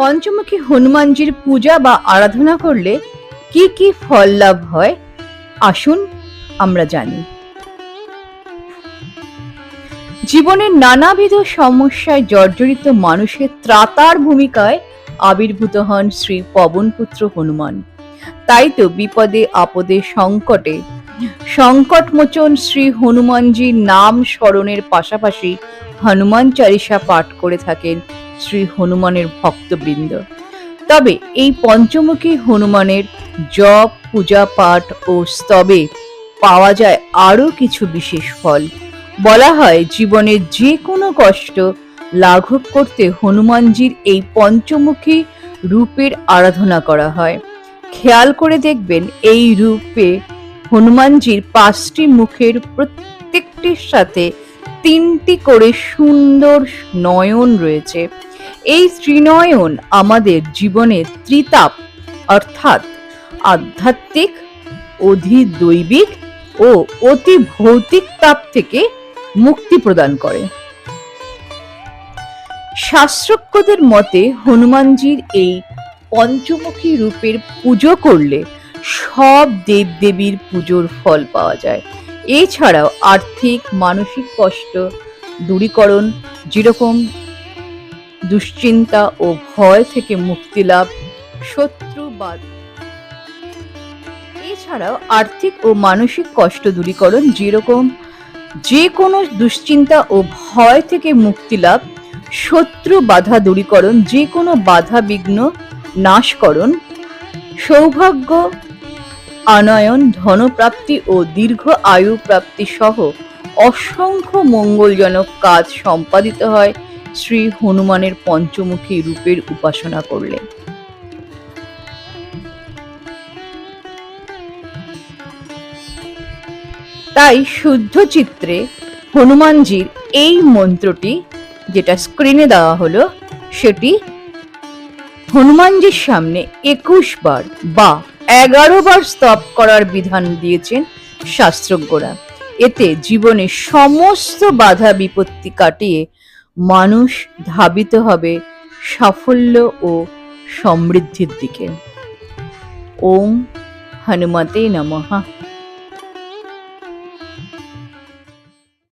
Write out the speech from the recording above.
পঞ্চমুখী হনুমানজির পূজা বা আরাধনা করলে কি কি ফল লাভ হয়? আসুন আমরা জানি। জীবনের নানাবিধ সমস্যায় জর্জরিত মানুষের ত্রাতার ভূমিকায় আবির্ভূত হন শ্রী পবনপুত্র হনুমান। তাই তো বিপদে আপদে সংকটে। সংকটমোচন শ্রী হনুমানজির নাম স্মরণের পাশাপাশি হনুমান চালিসা পাঠ করে থাকেন শ্রী হনুমানের ভক্তবৃন্দ। তবে এই পঞ্চমুখী হনুমানের জপ, পূজা পাঠ ও স্তবে পাওয়া যায় আরও কিছু বিশেষ ফল। বলা হয় জীবনের যে কোনো কষ্ট লাঘব করতে হনুমানজির এই পঞ্চমুখী রূপের আরাধনা করা হয়। খেয়াল করে দেখবেন এই রূপে হনুমানজির পাঁচটি মুখের প্রত্যেকটির সাথে তিনটি করে সুন্দর নয়ন রয়েছে। এই ত্রিনয়ন আমাদের জীবনের ত্রিতাপ, অর্থাৎ আধ্যাত্মিক, অধিদৈবিক ও অতি ভৌতিক তাপ থেকে মুক্তি প্রদান করে। শাস্ত্রজ্ঞদের মতে হনুমানজির এই পঞ্চমুখী রূপের পুজো করলে সব দেবদেবীর পুজোর ফল পাওয়া যায়। এছাড়াও আর্থিক, মানসিক কষ্ট, দূরীকরণ, যেরকম দুশ্চিন্তা ও ভয় থেকে মুক্তি লাভ শত্রুবাদ এছাড়াও আর্থিক ও মানসিক কষ্ট দূরীকরণ যেরকম যে কোনো দুশ্চিন্তা ও ভয় থেকে মুক্তি লাভ, শত্রু বাধা দূরীকরণ যে কোনো বাধা বিঘ্ন নাশকরণ, সৌভাগ্য, আনয়ন, ধনপ্রাপ্তি ও দীর্ঘ আয়ু প্রাপ্তি সহ অসংখ্য মঙ্গলজনক কাজ সম্পাদিত হয়। শ্রী হনুমানের পঞ্চমুখী রূপের উপাসনা করলে তাই শুদ্ধ চিত্রে হনুমানজির এই মন্ত্রটি যেটা স্ক্রিনে দেওয়া হলো, সেটি হনুমানজির সামনে একুশ বার বা এগারো বার স্তব করার বিধান দিয়েছেন শাস্ত্রজ্ঞরা। এতে জীবনে সমস্ত বাধা বিপত্তি কাটিয়ে মানুষ ধাবিত হবে সাফল্য ও সমৃদ্ধির দিকে। ওম হনুমতে নমঃ।